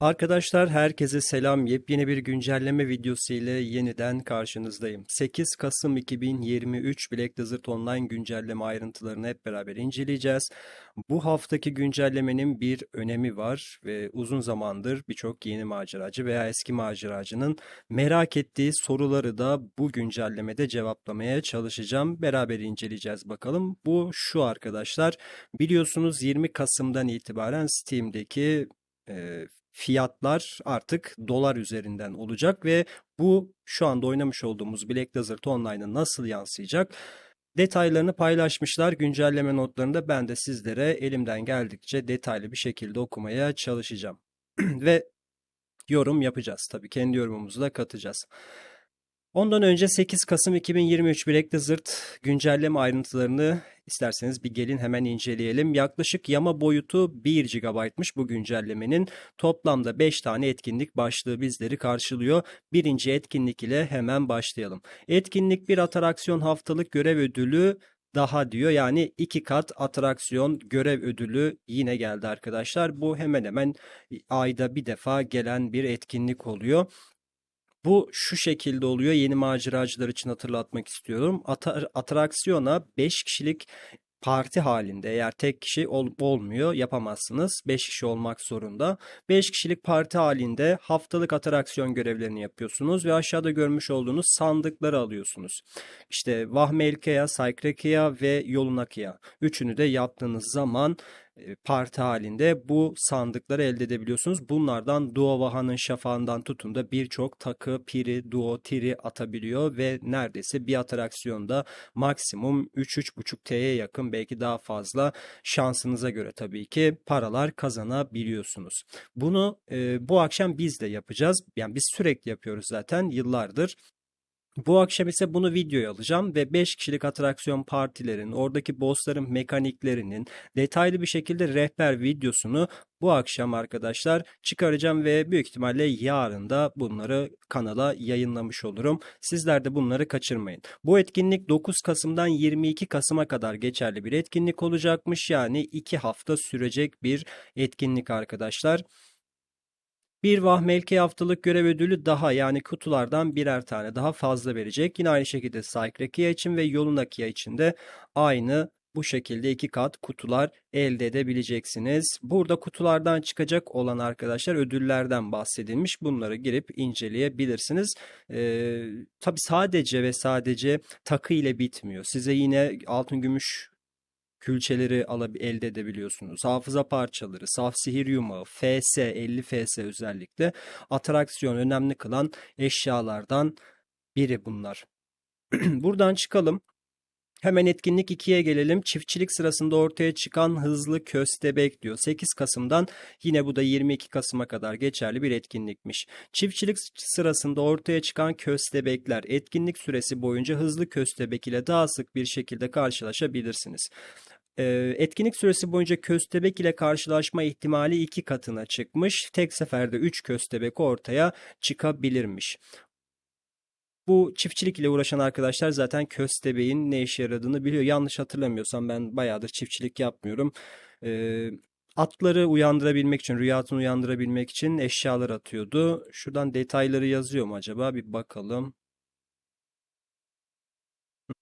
Arkadaşlar herkese selam. Yepyeni bir güncelleme videosu ile yeniden karşınızdayım. 8 Kasım 2023 Black Desert Online güncelleme ayrıntılarını hep beraber inceleyeceğiz. Bu haftaki güncellemenin bir önemi var ve uzun zamandır birçok yeni maceracı veya eski maceracının merak ettiği soruları da bu güncellemede cevaplamaya çalışacağım. Beraber inceleyeceğiz bakalım. Bu şu arkadaşlar. Biliyorsunuz 20 Kasım'dan itibaren Steam'deki fiyatlar artık dolar üzerinden olacak ve bu şu anda oynamış olduğumuz Black Desert Online'a nasıl yansıyacak? Detaylarını paylaşmışlar güncelleme notlarında ben de sizlere elimden geldikçe detaylı bir şekilde okumaya çalışacağım. Ve yorum yapacağız tabii kendi yorumumuzu da katacağız. Ondan önce 8 Kasım 2023 Black Desert güncelleme ayrıntılarını isterseniz bir gelin hemen inceleyelim. Yaklaşık yama boyutu 1 GB'mış bu güncellemenin. Toplamda 5 tane etkinlik başlığı bizleri karşılıyor. Birinci etkinlik ile hemen başlayalım. Etkinlik bir atraksiyon haftalık görev ödülü daha diyor. Yani iki kat atraksiyon görev ödülü yine geldi arkadaşlar. Bu hemen hemen ayda bir defa gelen bir etkinlik oluyor. Bu şu şekilde oluyor. Yeni maceracılar için hatırlatmak istiyorum. Ata- atraksiyona 5 kişilik parti halinde eğer tek kişi ol- olmuyor yapamazsınız. 5 kişi olmak zorunda. 5 kişilik parti halinde haftalık atraksiyon görevlerini yapıyorsunuz ve aşağıda görmüş olduğunuz sandıkları alıyorsunuz. İşte Vahmelkeya, Saykrekeya ve Yolunakeya. Üçünü de yaptığınız zaman parti halinde bu sandıkları elde edebiliyorsunuz. Bunlardan Duo Vaha'nın şafağından tutun da birçok takı, piri, duo, tiri atabiliyor ve neredeyse bir atraksiyonda maksimum 3-3,5 T'ye yakın belki daha fazla şansınıza göre tabii ki paralar kazanabiliyorsunuz. Bunu e, bu akşam biz de yapacağız. Yani biz sürekli yapıyoruz zaten yıllardır. Bu akşam ise bunu videoya alacağım ve 5 kişilik atraksiyon partilerin, oradaki bossların mekaniklerinin detaylı bir şekilde rehber videosunu bu akşam arkadaşlar çıkaracağım ve büyük ihtimalle yarın da bunları kanala yayınlamış olurum. Sizler de bunları kaçırmayın. Bu etkinlik 9 Kasım'dan 22 Kasım'a kadar geçerli bir etkinlik olacakmış. Yani 2 hafta sürecek bir etkinlik arkadaşlar. Bir Vahmelke haftalık görev ödülü daha yani kutulardan birer tane daha fazla verecek. Yine aynı şekilde Saykrekia için ve Yolunakia için de aynı bu şekilde iki kat kutular elde edebileceksiniz. Burada kutulardan çıkacak olan arkadaşlar ödüllerden bahsedilmiş. Bunları girip inceleyebilirsiniz. Ee, tabii sadece ve sadece takı ile bitmiyor. Size yine altın gümüş külçeleri alab elde edebiliyorsunuz. Hafıza parçaları, saf sihir yumağı, FS, 50 FS özellikle atraksiyon önemli kılan eşyalardan biri bunlar. Buradan çıkalım. Hemen etkinlik 2'ye gelelim. Çiftçilik sırasında ortaya çıkan hızlı köstebek diyor. 8 Kasım'dan yine bu da 22 Kasım'a kadar geçerli bir etkinlikmiş. Çiftçilik sırasında ortaya çıkan köstebekler etkinlik süresi boyunca hızlı köstebek ile daha sık bir şekilde karşılaşabilirsiniz. Ee, etkinlik süresi boyunca köstebek ile karşılaşma ihtimali iki katına çıkmış. Tek seferde 3 köstebek ortaya çıkabilirmiş. Bu çiftçilik ile uğraşan arkadaşlar zaten köstebeğin ne işe yaradığını biliyor. Yanlış hatırlamıyorsam ben bayağıdır çiftçilik yapmıyorum. Ee, atları uyandırabilmek için, rüyasını uyandırabilmek için eşyalar atıyordu. Şuradan detayları yazıyor mu acaba? Bir bakalım.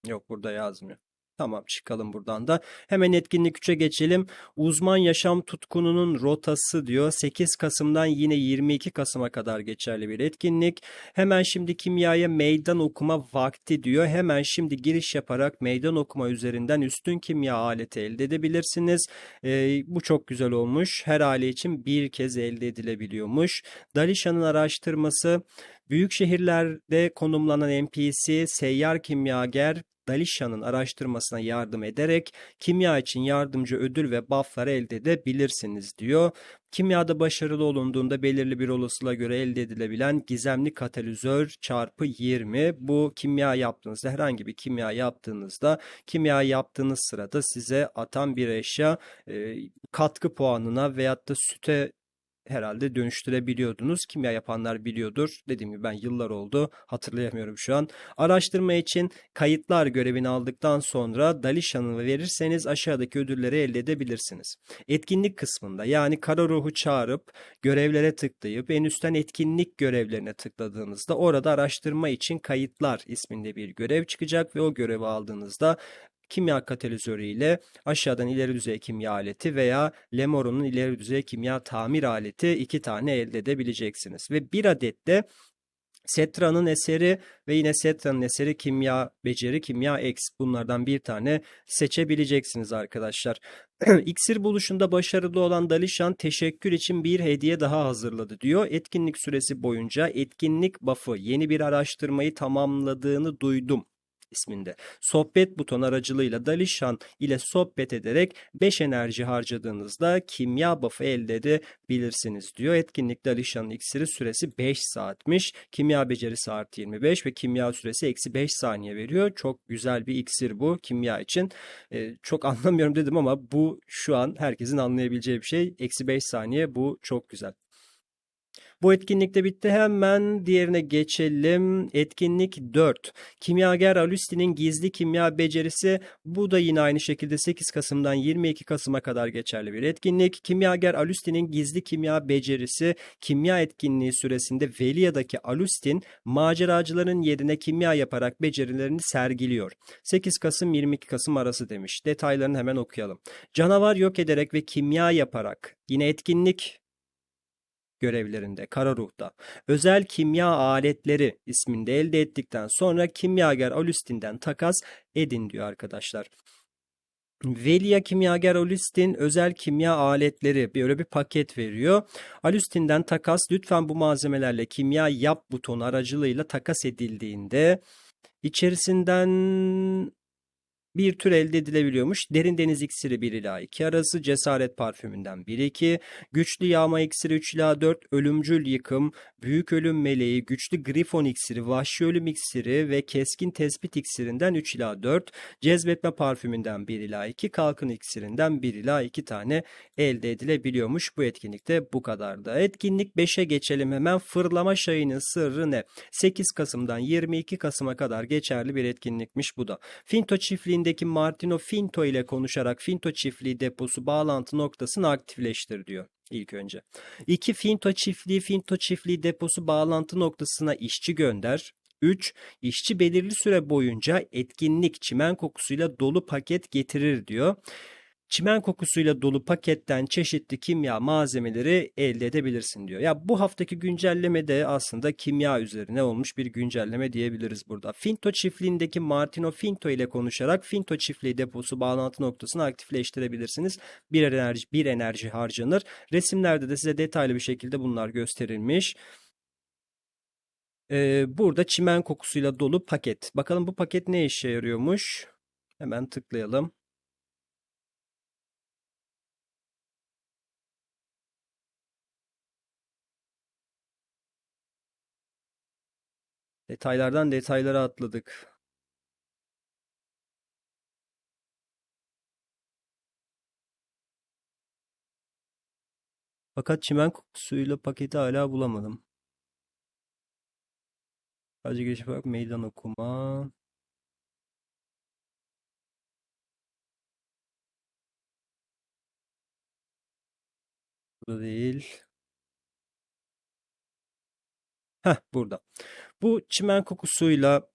Yok burada yazmıyor. Tamam çıkalım buradan da. Hemen etkinlik 3'e geçelim. Uzman yaşam tutkununun rotası diyor. 8 Kasım'dan yine 22 Kasım'a kadar geçerli bir etkinlik. Hemen şimdi kimyaya meydan okuma vakti diyor. Hemen şimdi giriş yaparak meydan okuma üzerinden üstün kimya aleti elde edebilirsiniz. Ee, bu çok güzel olmuş. Her aile için bir kez elde edilebiliyormuş. Dalişan'ın araştırması Büyük şehirlerde konumlanan NPC, seyyar kimyager Dalisha'nın araştırmasına yardım ederek kimya için yardımcı ödül ve bufflar elde edebilirsiniz diyor. Kimyada başarılı olunduğunda belirli bir olasılığa göre elde edilebilen gizemli katalizör çarpı 20. Bu kimya yaptığınızda herhangi bir kimya yaptığınızda kimya yaptığınız sırada size atan bir eşya e, katkı puanına veyahut da süte herhalde dönüştürebiliyordunuz. Kimya yapanlar biliyordur. Dediğim gibi ben yıllar oldu. Hatırlayamıyorum şu an. Araştırma için kayıtlar görevini aldıktan sonra Dalişan'ı verirseniz aşağıdaki ödülleri elde edebilirsiniz. Etkinlik kısmında yani kara ruhu çağırıp görevlere tıklayıp en üstten etkinlik görevlerine tıkladığınızda orada araştırma için kayıtlar isminde bir görev çıkacak ve o görevi aldığınızda kimya katalizörü ile aşağıdan ileri düzey kimya aleti veya Lemoron'un ileri düzey kimya tamir aleti iki tane elde edebileceksiniz. Ve bir adet de Setra'nın eseri ve yine Setra'nın eseri kimya beceri kimya X bunlardan bir tane seçebileceksiniz arkadaşlar. İksir buluşunda başarılı olan Dalişan teşekkür için bir hediye daha hazırladı diyor. Etkinlik süresi boyunca etkinlik buff'ı yeni bir araştırmayı tamamladığını duydum isminde. Sohbet buton aracılığıyla Dalişan ile sohbet ederek 5 enerji harcadığınızda kimya buff'ı elde edebilirsiniz diyor. Etkinlik Dalişan'ın iksiri süresi 5 saatmiş. Kimya becerisi artı 25 ve kimya süresi eksi 5 saniye veriyor. Çok güzel bir iksir bu kimya için. Ee, çok anlamıyorum dedim ama bu şu an herkesin anlayabileceği bir şey. Eksi 5 saniye bu çok güzel. Bu etkinlik de bitti. Hemen diğerine geçelim. Etkinlik 4. Kimyager Alusti'nin gizli kimya becerisi. Bu da yine aynı şekilde 8 Kasım'dan 22 Kasım'a kadar geçerli bir etkinlik. Kimyager Alusti'nin gizli kimya becerisi kimya etkinliği süresinde Velia'daki Alustin maceracıların yerine kimya yaparak becerilerini sergiliyor. 8 Kasım 22 Kasım arası demiş. Detaylarını hemen okuyalım. Canavar yok ederek ve kimya yaparak yine etkinlik görevlerinde Kara Ruh'ta özel kimya aletleri isminde elde ettikten sonra kimyager Alustin'den takas edin diyor arkadaşlar. Velia Kimyager Alustin özel kimya aletleri böyle bir paket veriyor. Alustin'den takas lütfen bu malzemelerle kimya yap butonu aracılığıyla takas edildiğinde içerisinden bir tür elde edilebiliyormuş. Derin deniz iksiri 1 ila 2 arası, cesaret parfümünden 1 2, güçlü yağma iksiri 3 ila 4, ölümcül yıkım, büyük ölüm meleği, güçlü grifon iksiri, vahşi ölüm iksiri ve keskin tespit iksirinden 3 ila 4, cezbetme parfümünden 1 ila 2, kalkın iksirinden 1 ila 2 tane elde edilebiliyormuş. Bu etkinlikte bu kadardı. Etkinlik 5'e geçelim hemen. Fırlama şayının sırrı ne? 8 Kasım'dan 22 Kasım'a kadar geçerli bir etkinlikmiş bu da. Finto çiftliğinde çiftliğindeki Martino Finto ile konuşarak Finto çiftliği deposu bağlantı noktasını aktifleştir diyor ilk önce. 2. Finto çiftliği Finto çiftliği deposu bağlantı noktasına işçi gönder. 3. İşçi belirli süre boyunca etkinlik çimen kokusuyla dolu paket getirir diyor. Çimen kokusuyla dolu paketten çeşitli kimya malzemeleri elde edebilirsin diyor. Ya bu haftaki güncelleme de aslında kimya üzerine olmuş bir güncelleme diyebiliriz burada. Finto çiftliğindeki Martino Finto ile konuşarak Finto çiftliği deposu bağlantı noktasını aktifleştirebilirsiniz. Bir enerji, bir enerji harcanır. Resimlerde de size detaylı bir şekilde bunlar gösterilmiş. Ee, burada çimen kokusuyla dolu paket. Bakalım bu paket ne işe yarıyormuş? Hemen tıklayalım. Detaylardan detaylara atladık. Fakat çimen kokusuyla paketi hala bulamadım. Sadece geçip bak meydan okuma. Burada değil. Heh burada. Bu çimen kokusuyla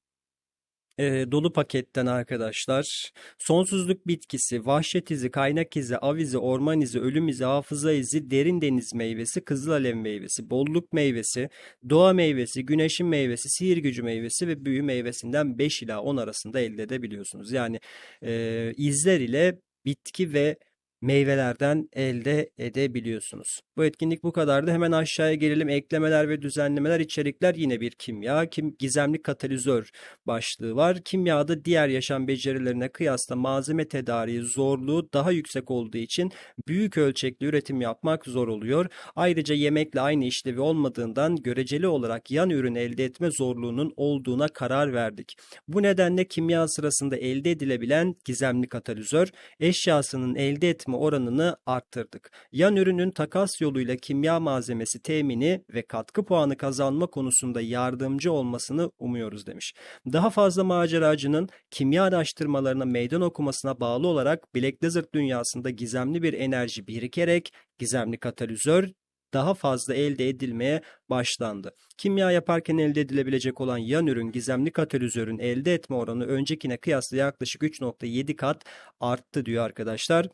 e, dolu paketten arkadaşlar sonsuzluk bitkisi, vahşet izi, kaynak izi, av izi, orman izi, ölüm izi, hafıza izi, derin deniz meyvesi, kızıl alev meyvesi, bolluk meyvesi, doğa meyvesi, güneşin meyvesi, sihir gücü meyvesi ve büyü meyvesinden 5 ila 10 arasında elde edebiliyorsunuz. Yani e, izler ile bitki ve meyvelerden elde edebiliyorsunuz. Bu etkinlik bu kadardı. Hemen aşağıya gelelim. Eklemeler ve düzenlemeler, içerikler yine bir kimya. Kim, gizemli katalizör başlığı var. Kimyada diğer yaşam becerilerine kıyasla malzeme tedariği zorluğu daha yüksek olduğu için büyük ölçekli üretim yapmak zor oluyor. Ayrıca yemekle aynı işlevi olmadığından göreceli olarak yan ürün elde etme zorluğunun olduğuna karar verdik. Bu nedenle kimya sırasında elde edilebilen gizemli katalizör eşyasının elde etme oranını arttırdık. Yan ürünün takas yolu yoluyla kimya malzemesi temini ve katkı puanı kazanma konusunda yardımcı olmasını umuyoruz demiş. Daha fazla maceracının kimya araştırmalarına meydan okumasına bağlı olarak Black Desert dünyasında gizemli bir enerji birikerek gizemli katalizör daha fazla elde edilmeye başlandı. Kimya yaparken elde edilebilecek olan yan ürün gizemli katalizörün elde etme oranı öncekine kıyasla yaklaşık 3.7 kat arttı diyor arkadaşlar.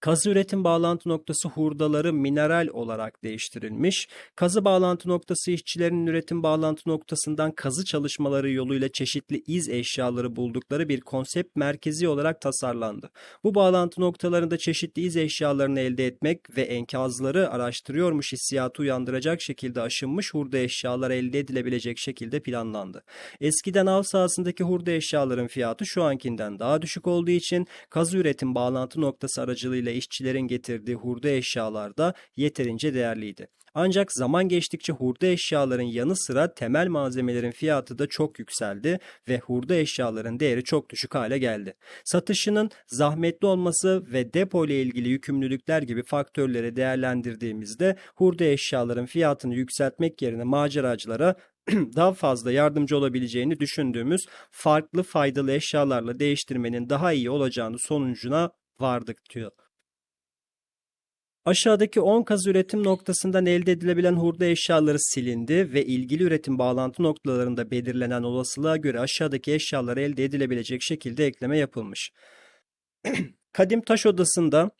Kazı üretim bağlantı noktası hurdaları mineral olarak değiştirilmiş. Kazı bağlantı noktası işçilerin üretim bağlantı noktasından kazı çalışmaları yoluyla çeşitli iz eşyaları buldukları bir konsept merkezi olarak tasarlandı. Bu bağlantı noktalarında çeşitli iz eşyalarını elde etmek ve enkazları araştırıyormuş hissiyatı uyandıracak şekilde aşınmış hurda eşyalar elde edilebilecek şekilde planlandı. Eskiden av sahasındaki hurda eşyaların fiyatı şu ankinden daha düşük olduğu için kazı üretim bağlantı noktası aracılığıyla işçilerin getirdiği hurda eşyalar da yeterince değerliydi. Ancak zaman geçtikçe hurda eşyaların yanı sıra temel malzemelerin fiyatı da çok yükseldi ve hurda eşyaların değeri çok düşük hale geldi. Satışının zahmetli olması ve depo ile ilgili yükümlülükler gibi faktörleri değerlendirdiğimizde hurda eşyaların fiyatını yükseltmek yerine maceracılara daha fazla yardımcı olabileceğini düşündüğümüz farklı faydalı eşyalarla değiştirmenin daha iyi olacağını sonucuna vardık diyor. Aşağıdaki 10 kaz üretim noktasından elde edilebilen hurda eşyaları silindi ve ilgili üretim bağlantı noktalarında belirlenen olasılığa göre aşağıdaki eşyalar elde edilebilecek şekilde ekleme yapılmış. Kadim taş odasında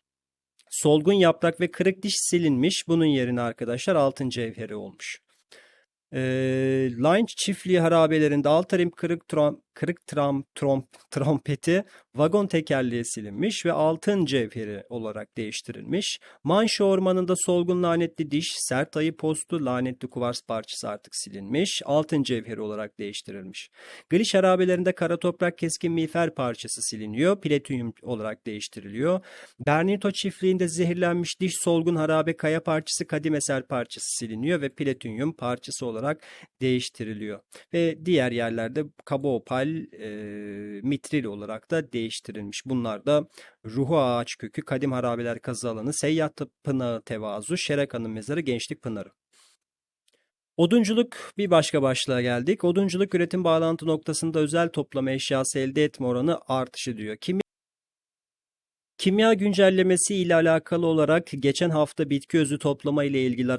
solgun yaprak ve kırık diş silinmiş. Bunun yerine arkadaşlar altın cevheri olmuş. Ee, Line çiftliği harabelerinde altarim kırık trom, kırık tram, trom, trompeti vagon tekerleği silinmiş ve altın cevheri olarak değiştirilmiş. Manşa ormanında solgun lanetli diş, sert ayı postu, lanetli kuvars parçası artık silinmiş. Altın cevheri olarak değiştirilmiş. Gliş harabelerinde kara toprak keskin miğfer parçası siliniyor. Platinyum olarak değiştiriliyor. Bernito çiftliğinde zehirlenmiş diş, solgun harabe kaya parçası, kadim eser parçası siliniyor ve platinyum parçası olarak değiştiriliyor. Ve diğer yerlerde kaba opal, e, mitril olarak da değiştirilmiş. Bunlar da ruhu ağaç kökü, kadim harabeler kazı alanı, seyyah pınağı tevazu, Şerekan'ın mezarı, gençlik pınarı. Odunculuk bir başka başlığa geldik. Odunculuk üretim bağlantı noktasında özel toplama eşyası elde etme oranı artışı diyor. Kimya Kimya güncellemesi ile alakalı olarak geçen hafta bitki özü toplama ile ilgili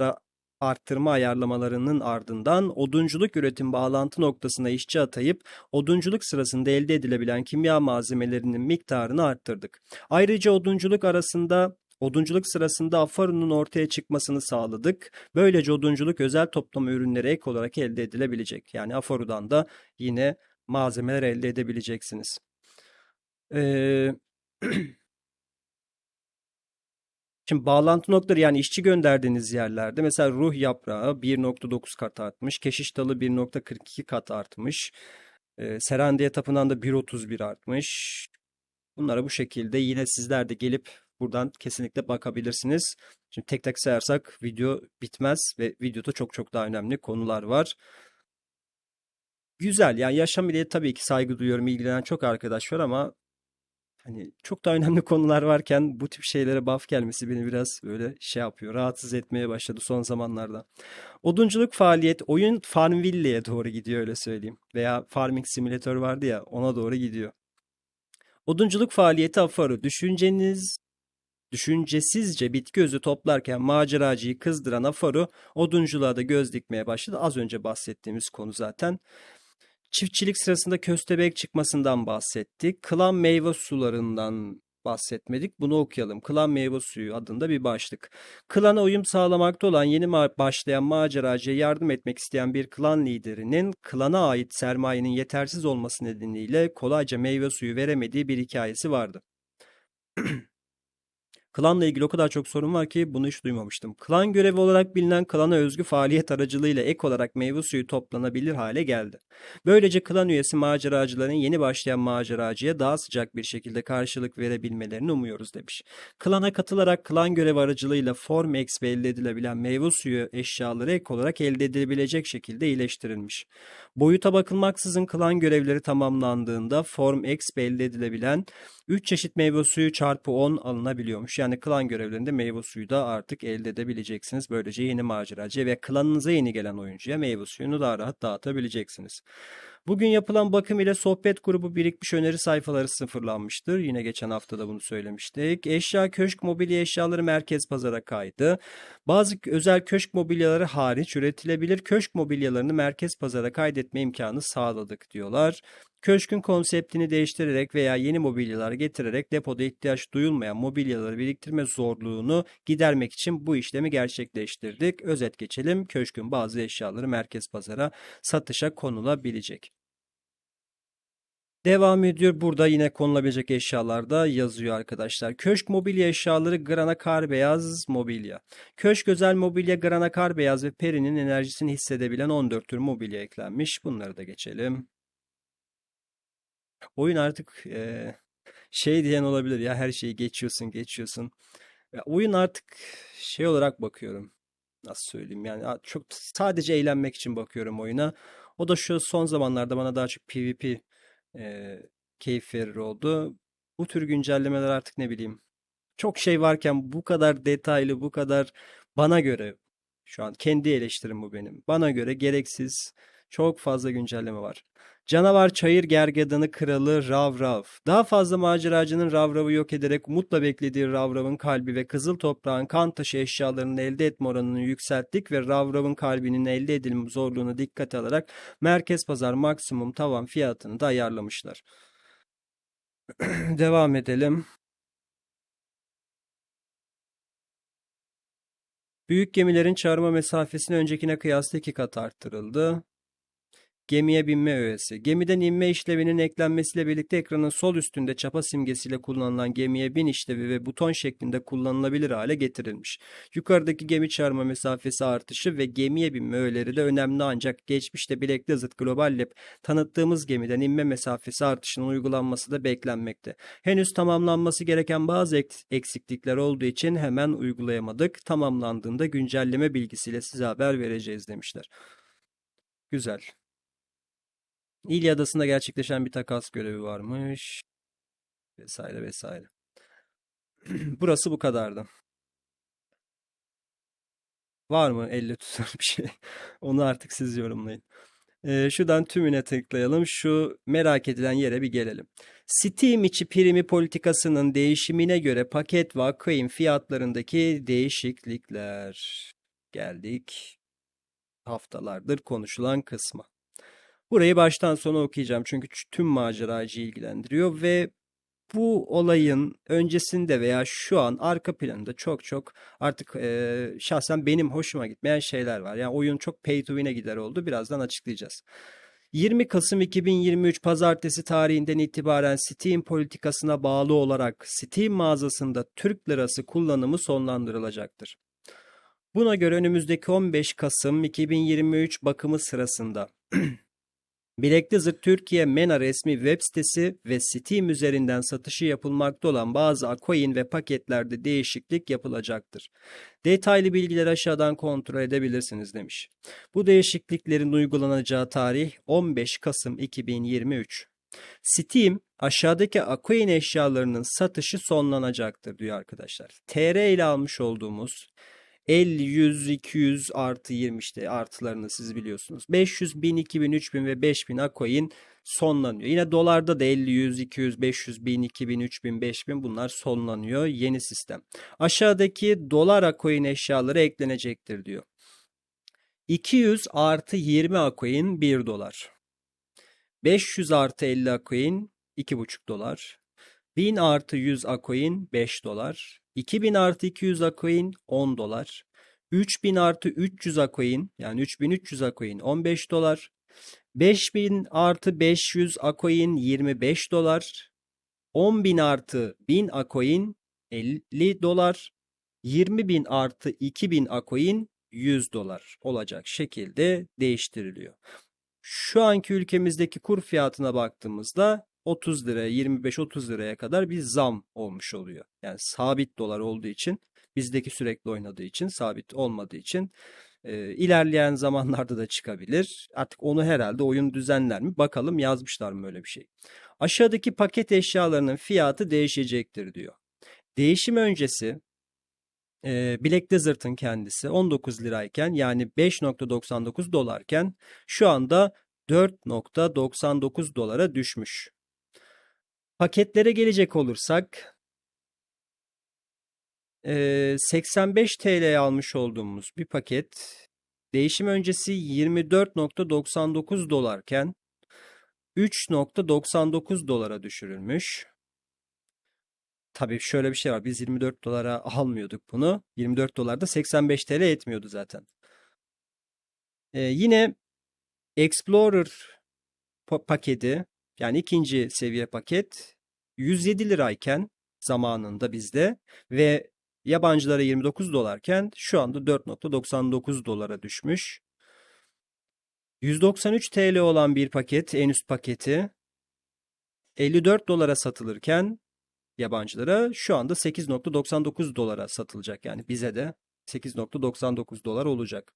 arttırma ayarlamalarının ardından odunculuk üretim bağlantı noktasına işçi atayıp odunculuk sırasında elde edilebilen kimya malzemelerinin miktarını arttırdık. Ayrıca odunculuk arasında Odunculuk sırasında afarunun ortaya çıkmasını sağladık. Böylece odunculuk özel toplama ürünleri ek olarak elde edilebilecek. Yani aforudan da yine malzemeler elde edebileceksiniz. Ee, Şimdi bağlantı noktaları yani işçi gönderdiğiniz yerlerde mesela ruh yaprağı 1.9 kat artmış. Keşiş dalı 1.42 kat artmış. E, Serendiye tapınağında 1.31 artmış. Bunlara bu şekilde yine sizler de gelip buradan kesinlikle bakabilirsiniz. Şimdi tek tek sayarsak video bitmez ve videoda çok çok daha önemli konular var. Güzel yani yaşam ile tabii ki saygı duyuyorum ilgilenen çok arkadaş var ama hani çok da önemli konular varken bu tip şeylere buff gelmesi beni biraz böyle şey yapıyor. Rahatsız etmeye başladı son zamanlarda. Odunculuk faaliyet oyun Farmville'ye doğru gidiyor öyle söyleyeyim. Veya Farming Simulator vardı ya ona doğru gidiyor. Odunculuk faaliyeti afarı. Düşünceniz Düşüncesizce bitki özü toplarken maceracıyı kızdıran Afaru odunculuğa da göz dikmeye başladı. Az önce bahsettiğimiz konu zaten. Çiftçilik sırasında köstebek çıkmasından bahsettik. Klan meyve sularından bahsetmedik. Bunu okuyalım. Klan meyve suyu adında bir başlık. Klana uyum sağlamakta olan yeni başlayan maceracıya yardım etmek isteyen bir klan liderinin klana ait sermayenin yetersiz olması nedeniyle kolayca meyve suyu veremediği bir hikayesi vardı. Klanla ilgili o kadar çok sorun var ki bunu hiç duymamıştım. Klan görevi olarak bilinen klana özgü faaliyet aracılığıyla ek olarak meyve suyu toplanabilir hale geldi. Böylece klan üyesi maceracıların yeni başlayan maceracıya daha sıcak bir şekilde karşılık verebilmelerini umuyoruz demiş. Klana katılarak klan görevi aracılığıyla Form ve elde edilebilen meyve suyu eşyaları ek olarak elde edilebilecek şekilde iyileştirilmiş. Boyuta bakılmaksızın klan görevleri tamamlandığında Form ve elde edilebilen 3 çeşit meyve suyu çarpı 10 alınabiliyormuş. Yani klan görevlerinde meyve suyu da artık elde edebileceksiniz. Böylece yeni maceracıya ve klanınıza yeni gelen oyuncuya meyve suyunu daha rahat dağıtabileceksiniz. Bugün yapılan bakım ile sohbet grubu birikmiş öneri sayfaları sıfırlanmıştır. Yine geçen hafta da bunu söylemiştik. Eşya, köşk, mobilya eşyaları merkez pazara kaydı. Bazı özel köşk mobilyaları hariç üretilebilir köşk mobilyalarını merkez pazara kaydetme imkanı sağladık diyorlar. Köşkün konseptini değiştirerek veya yeni mobilyalar getirerek depoda ihtiyaç duyulmayan mobilyaları biriktirme zorluğunu gidermek için bu işlemi gerçekleştirdik. Özet geçelim. Köşkün bazı eşyaları merkez pazara satışa konulabilecek. Devam ediyor. Burada yine konulabilecek eşyalar da yazıyor arkadaşlar. Köşk mobilya eşyaları grana kar beyaz mobilya. Köşk özel mobilya grana kar beyaz ve perinin enerjisini hissedebilen 14 tür mobilya eklenmiş. Bunları da geçelim. Oyun artık e, şey diyen olabilir ya her şeyi geçiyorsun geçiyorsun. Ya oyun artık şey olarak bakıyorum. Nasıl söyleyeyim yani çok sadece eğlenmek için bakıyorum oyuna. O da şu son zamanlarda bana daha çok PvP keyif verir oldu. Bu tür güncellemeler artık ne bileyim. Çok şey varken bu kadar detaylı, bu kadar bana göre şu an kendi eleştirim bu benim. Bana göre gereksiz çok fazla güncelleme var. Canavar çayır gergedanı kralı Rav Rav. Daha fazla maceracının Rav Rav'ı yok ederek umutla beklediği Rav Rav'ın kalbi ve kızıl toprağın kan taşı eşyalarını elde etme oranını yükselttik ve Rav Rav'ın kalbinin elde edilme zorluğunu dikkate alarak merkez pazar maksimum tavan fiyatını da ayarlamışlar. Devam edelim. Büyük gemilerin çağırma mesafesini öncekine kıyasla iki kat arttırıldı. Gemiye binme öğesi. Gemiden inme işlevinin eklenmesiyle birlikte ekranın sol üstünde çapa simgesiyle kullanılan gemiye bin işlevi ve buton şeklinde kullanılabilir hale getirilmiş. Yukarıdaki gemi çağırma mesafesi artışı ve gemiye binme öğeleri de önemli ancak geçmişte Black Desert Global Lab tanıttığımız gemiden inme mesafesi artışının uygulanması da beklenmekte. Henüz tamamlanması gereken bazı ek- eksiklikler olduğu için hemen uygulayamadık. Tamamlandığında güncelleme bilgisiyle size haber vereceğiz demişler. Güzel. İlya Adası'nda gerçekleşen bir takas görevi varmış. Vesaire vesaire. Burası bu kadardı. Var mı elle tutan bir şey? Onu artık siz yorumlayın. Ee, şuradan tümüne tıklayalım. Şu merak edilen yere bir gelelim. Steam içi primi politikasının değişimine göre paket ve coin fiyatlarındaki değişiklikler. Geldik haftalardır konuşulan kısma. Burayı baştan sona okuyacağım çünkü tüm maceracıyı ilgilendiriyor ve bu olayın öncesinde veya şu an arka planında çok çok artık eee, şahsen benim hoşuma gitmeyen şeyler var. Yani oyun çok pay to win'e gider oldu. Birazdan açıklayacağız. 20 Kasım 2023 Pazartesi tarihinden itibaren Steam politikasına bağlı olarak Steam mağazasında Türk lirası kullanımı sonlandırılacaktır. Buna göre önümüzdeki 15 Kasım 2023 bakımı sırasında Black Desert Türkiye MENA resmi web sitesi ve Steam üzerinden satışı yapılmakta olan bazı coin ve paketlerde değişiklik yapılacaktır. Detaylı bilgileri aşağıdan kontrol edebilirsiniz demiş. Bu değişikliklerin uygulanacağı tarih 15 Kasım 2023. Steam aşağıdaki coin eşyalarının satışı sonlanacaktır diyor arkadaşlar. TR ile almış olduğumuz 50, 100, 200 artı 20 işte artılarını siz biliyorsunuz. 500, 1000, 2000, 3000 ve 5000 Acoin sonlanıyor. Yine dolarda da 50, 100, 200, 500, 1000, 2000, 3000, 5000 bunlar sonlanıyor. Yeni sistem. Aşağıdaki dolar Acoin eşyaları eklenecektir diyor. 200 artı 20 Acoin 1 dolar. 500 artı 50 Acoin 2,5 dolar. 1000 artı 100 Acoin 5 dolar. 2000 artı 200 Acoin 10 dolar. 3000 artı 300 Acoin yani 3300 Acoin 15 dolar. 5000 artı 500 Acoin 25 dolar. 10.000 artı 1000 Acoin 50 dolar. 20.000 artı 2000 Acoin 100 dolar olacak şekilde değiştiriliyor. Şu anki ülkemizdeki kur fiyatına baktığımızda 30 liraya 25-30 liraya kadar bir zam olmuş oluyor. Yani sabit dolar olduğu için bizdeki sürekli oynadığı için sabit olmadığı için e, ilerleyen zamanlarda da çıkabilir. Artık onu herhalde oyun düzenler mi? Bakalım yazmışlar mı öyle bir şey. Aşağıdaki paket eşyalarının fiyatı değişecektir diyor. Değişim öncesi e, Black Desert'ın kendisi 19 lirayken yani 5.99 dolarken şu anda 4.99 dolara düşmüş. Paketlere gelecek olursak e, 85 TL'ye almış olduğumuz bir paket değişim öncesi 24.99 dolarken 3.99 dolara düşürülmüş. Tabii şöyle bir şey var. Biz 24 dolara almıyorduk bunu. 24 dolarda 85 TL etmiyordu zaten. Ee, yine Explorer pa- paketi yani ikinci seviye paket 107 lirayken zamanında bizde ve yabancılara 29 dolarken şu anda 4.99 dolara düşmüş. 193 TL olan bir paket, en üst paketi 54 dolara satılırken yabancılara şu anda 8.99 dolara satılacak. Yani bize de 8.99 dolar olacak.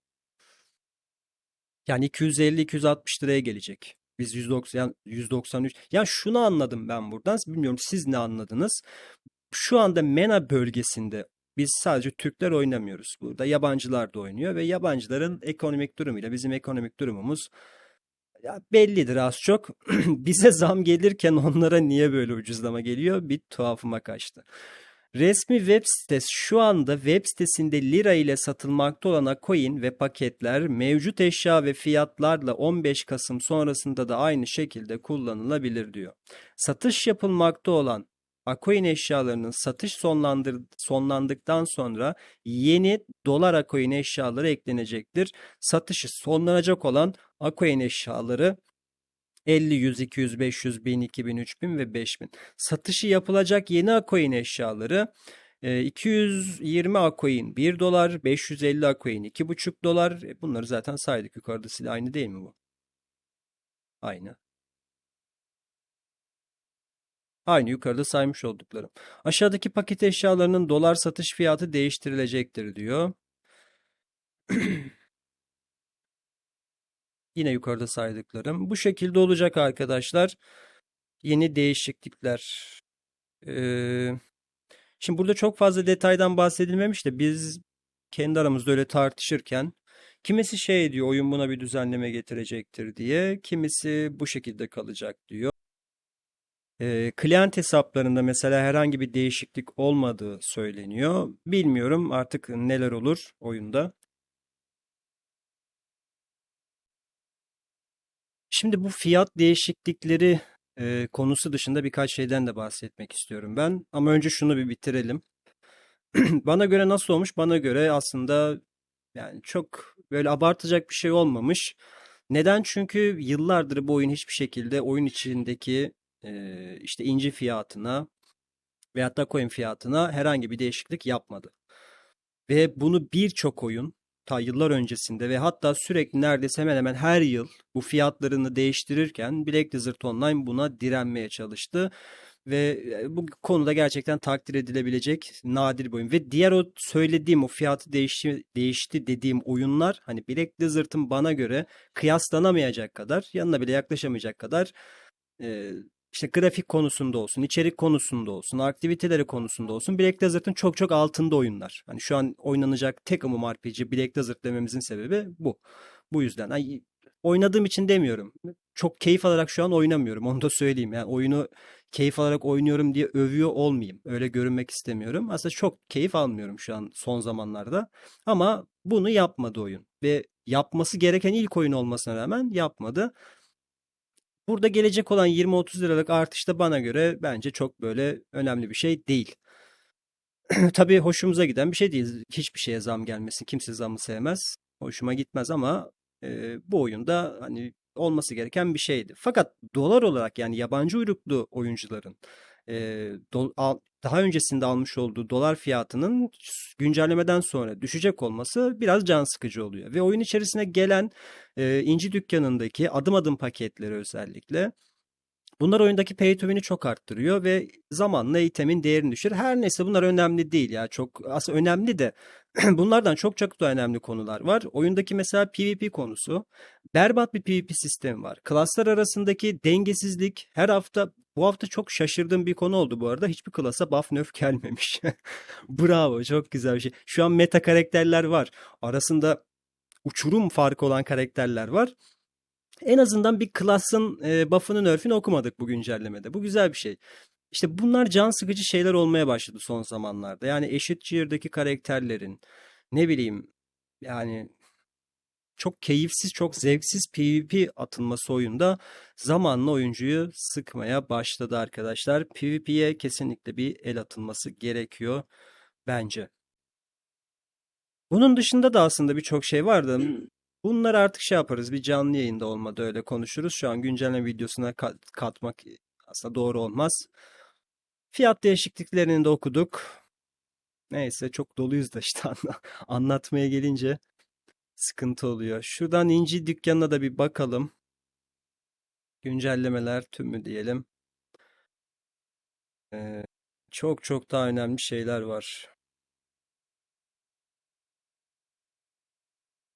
Yani 250-260 liraya gelecek. Biz 190, 193. Ya şunu anladım ben buradan. Bilmiyorum siz ne anladınız? Şu anda MENA bölgesinde biz sadece Türkler oynamıyoruz. Burada yabancılar da oynuyor ve yabancıların ekonomik durumuyla bizim ekonomik durumumuz ya bellidir az çok. Bize zam gelirken onlara niye böyle ucuzlama geliyor? Bir tuhafıma kaçtı. Resmi web sitesi şu anda web sitesinde lira ile satılmakta olan coin ve paketler mevcut eşya ve fiyatlarla 15 Kasım sonrasında da aynı şekilde kullanılabilir diyor. Satış yapılmakta olan Acoin eşyalarının satış sonlandır, sonlandıktan sonra yeni dolar Acoin eşyaları eklenecektir. Satışı sonlanacak olan Acoin eşyaları 50, 100, 200, 500, 1000, 2000, 3000 ve 5000. Satışı yapılacak yeni Acoin eşyaları e, 220 Acoin 1 dolar, 550 Acoin 2,5 dolar. E, Bunları zaten saydık yukarıda silah aynı değil mi bu? Aynı. Aynı yukarıda saymış olduklarım. Aşağıdaki paket eşyalarının dolar satış fiyatı değiştirilecektir diyor. Yine yukarıda saydıklarım. Bu şekilde olacak arkadaşlar. Yeni değişiklikler. Ee, şimdi burada çok fazla detaydan bahsedilmemiş de biz kendi aramızda öyle tartışırken kimisi şey diyor oyun buna bir düzenleme getirecektir diye. Kimisi bu şekilde kalacak diyor. Ee, Client hesaplarında mesela herhangi bir değişiklik olmadığı söyleniyor. Bilmiyorum artık neler olur oyunda. Şimdi bu fiyat değişiklikleri e, konusu dışında birkaç şeyden de bahsetmek istiyorum ben. Ama önce şunu bir bitirelim. Bana göre nasıl olmuş? Bana göre aslında yani çok böyle abartacak bir şey olmamış. Neden? Çünkü yıllardır bu oyun hiçbir şekilde oyun içindeki e, işte inci fiyatına veyahut da coin fiyatına herhangi bir değişiklik yapmadı. Ve bunu birçok oyun ta yıllar öncesinde ve hatta sürekli neredeyse hemen hemen her yıl bu fiyatlarını değiştirirken Black Desert Online buna direnmeye çalıştı. Ve e, bu konuda gerçekten takdir edilebilecek nadir bir oyun. Ve diğer o söylediğim o fiyatı değişti, değişti dediğim oyunlar hani Black Desert'ın bana göre kıyaslanamayacak kadar yanına bile yaklaşamayacak kadar e, işte grafik konusunda olsun, içerik konusunda olsun, aktiviteleri konusunda olsun Black Desert'ın çok çok altında oyunlar. Hani şu an oynanacak tek MMORPG Black Desert dememizin sebebi bu. Bu yüzden. Hani oynadığım için demiyorum. Çok keyif alarak şu an oynamıyorum. Onu da söyleyeyim. Yani oyunu keyif alarak oynuyorum diye övüyor olmayayım. Öyle görünmek istemiyorum. Aslında çok keyif almıyorum şu an son zamanlarda. Ama bunu yapmadı oyun. Ve yapması gereken ilk oyun olmasına rağmen yapmadı. Burada gelecek olan 20-30 liralık artış da bana göre bence çok böyle önemli bir şey değil. Tabii hoşumuza giden bir şey değil. Hiçbir şeye zam gelmesin. Kimse zamı sevmez. Hoşuma gitmez ama e, bu oyunda hani olması gereken bir şeydi. Fakat dolar olarak yani yabancı uyruklu oyuncuların e, do, al, daha öncesinde almış olduğu dolar fiyatının güncellemeden sonra düşecek olması biraz can sıkıcı oluyor. Ve oyun içerisine gelen e, İnci Dükkanı'ndaki adım adım paketleri özellikle bunlar oyundaki pay to win'i çok arttırıyor ve zamanla itemin değerini düşürür. Her neyse bunlar önemli değil ya çok aslında önemli de bunlardan çok çok da önemli konular var. Oyundaki mesela PvP konusu berbat bir PvP sistemi var. Klaslar arasındaki dengesizlik her hafta bu hafta çok şaşırdığım bir konu oldu bu arada. Hiçbir klasa buff nerf gelmemiş. Bravo, çok güzel bir şey. Şu an meta karakterler var. Arasında uçurum farkı olan karakterler var. En azından bir klasın e, buff'ını nerf'ini okumadık bu güncellemede. Bu güzel bir şey. İşte bunlar can sıkıcı şeyler olmaya başladı son zamanlarda. Yani eşit tier'daki karakterlerin ne bileyim yani çok keyifsiz, çok zevksiz PvP atılması oyunda zamanla oyuncuyu sıkmaya başladı arkadaşlar. PvP'ye kesinlikle bir el atılması gerekiyor bence. Bunun dışında da aslında birçok şey vardı. Bunları artık şey yaparız. Bir canlı yayında olmadı öyle konuşuruz. Şu an güncelleme videosuna kat- katmak aslında doğru olmaz. Fiyat değişikliklerini de okuduk. Neyse çok doluyuz da işte anla- anlatmaya gelince sıkıntı oluyor. Şuradan İnci dükkanına da bir bakalım. Güncellemeler tümü diyelim. Ee, çok çok daha önemli şeyler var.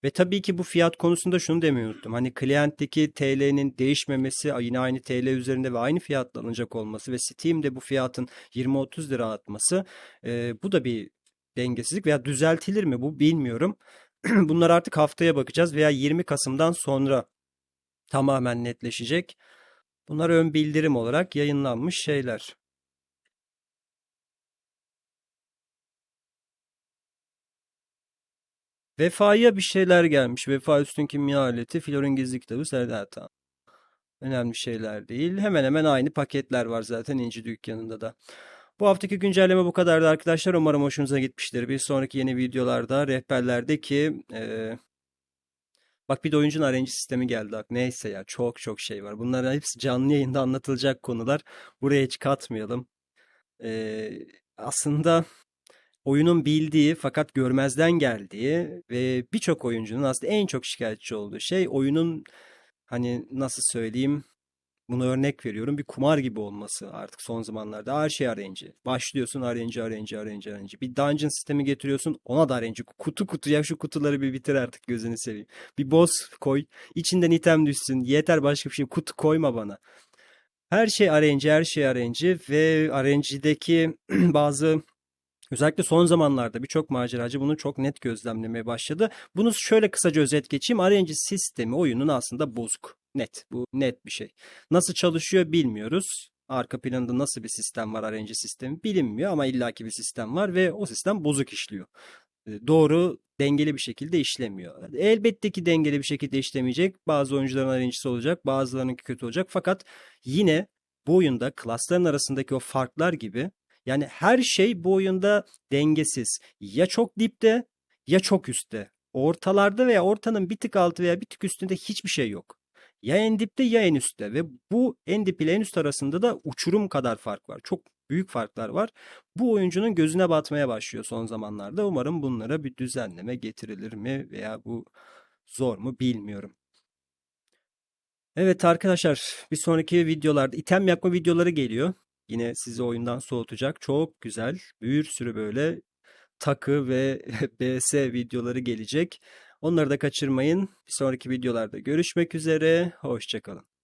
Ve tabii ki bu fiyat konusunda şunu demeyi unuttum. Hani klientteki TL'nin değişmemesi, yine aynı TL üzerinde ve aynı fiyatla alınacak olması ve Steam'de bu fiyatın 20-30 lira atması, e, bu da bir dengesizlik veya düzeltilir mi bu bilmiyorum. Bunlar artık haftaya bakacağız veya 20 Kasım'dan sonra tamamen netleşecek. Bunlar ön bildirim olarak yayınlanmış şeyler. Vefa'ya bir şeyler gelmiş. Vefa Üstün Kimya Aleti, Flor'un Gizli Kitabı, Serdar Tan. Önemli şeyler değil. Hemen hemen aynı paketler var zaten İnci dükkanında da. Bu haftaki güncelleme bu kadardı arkadaşlar. Umarım hoşunuza gitmiştir. Bir sonraki yeni videolarda rehberlerdeki e, bak bir de oyuncunun RNG sistemi geldi. Bak neyse ya çok çok şey var. Bunların hepsi canlı yayında anlatılacak konular. Buraya hiç katmayalım. E, aslında oyunun bildiği fakat görmezden geldiği ve birçok oyuncunun aslında en çok şikayetçi olduğu şey oyunun hani nasıl söyleyeyim bunu örnek veriyorum bir kumar gibi olması artık son zamanlarda her şey RNG. Başlıyorsun RNG, RNG, RNG, RNG. Bir dungeon sistemi getiriyorsun ona da RNG. Kutu kutu ya şu kutuları bir bitir artık gözünü seveyim. Bir boss koy içinden item düşsün yeter başka bir şey kutu koyma bana. Her şey RNG, her şey RNG ve RNG'deki bazı Özellikle son zamanlarda birçok maceracı bunu çok net gözlemlemeye başladı. Bunu şöyle kısaca özet geçeyim. RNG sistemi oyunun aslında bozuk. Net. Bu net bir şey. Nasıl çalışıyor bilmiyoruz. Arka planında nasıl bir sistem var RNG sistemi bilinmiyor ama illaki bir sistem var ve o sistem bozuk işliyor. E, Doğru, dengeli bir şekilde işlemiyor. Elbette ki dengeli bir şekilde işlemeyecek. Bazı oyuncuların RNG'si olacak, bazılarınınki kötü olacak. Fakat yine bu oyunda klasların arasındaki o farklar gibi yani her şey bu oyunda dengesiz. Ya çok dipte ya çok üstte. Ortalarda veya ortanın bir tık altı veya bir tık üstünde hiçbir şey yok. Ya en dipte ya en üstte ve bu en dip ile en üst arasında da uçurum kadar fark var. Çok büyük farklar var. Bu oyuncunun gözüne batmaya başlıyor son zamanlarda. Umarım bunlara bir düzenleme getirilir mi veya bu zor mu bilmiyorum. Evet arkadaşlar bir sonraki videolarda item yakma videoları geliyor. Yine sizi oyundan soğutacak çok güzel bir sürü böyle takı ve BS videoları gelecek. Onları da kaçırmayın. Bir sonraki videolarda görüşmek üzere. Hoşçakalın.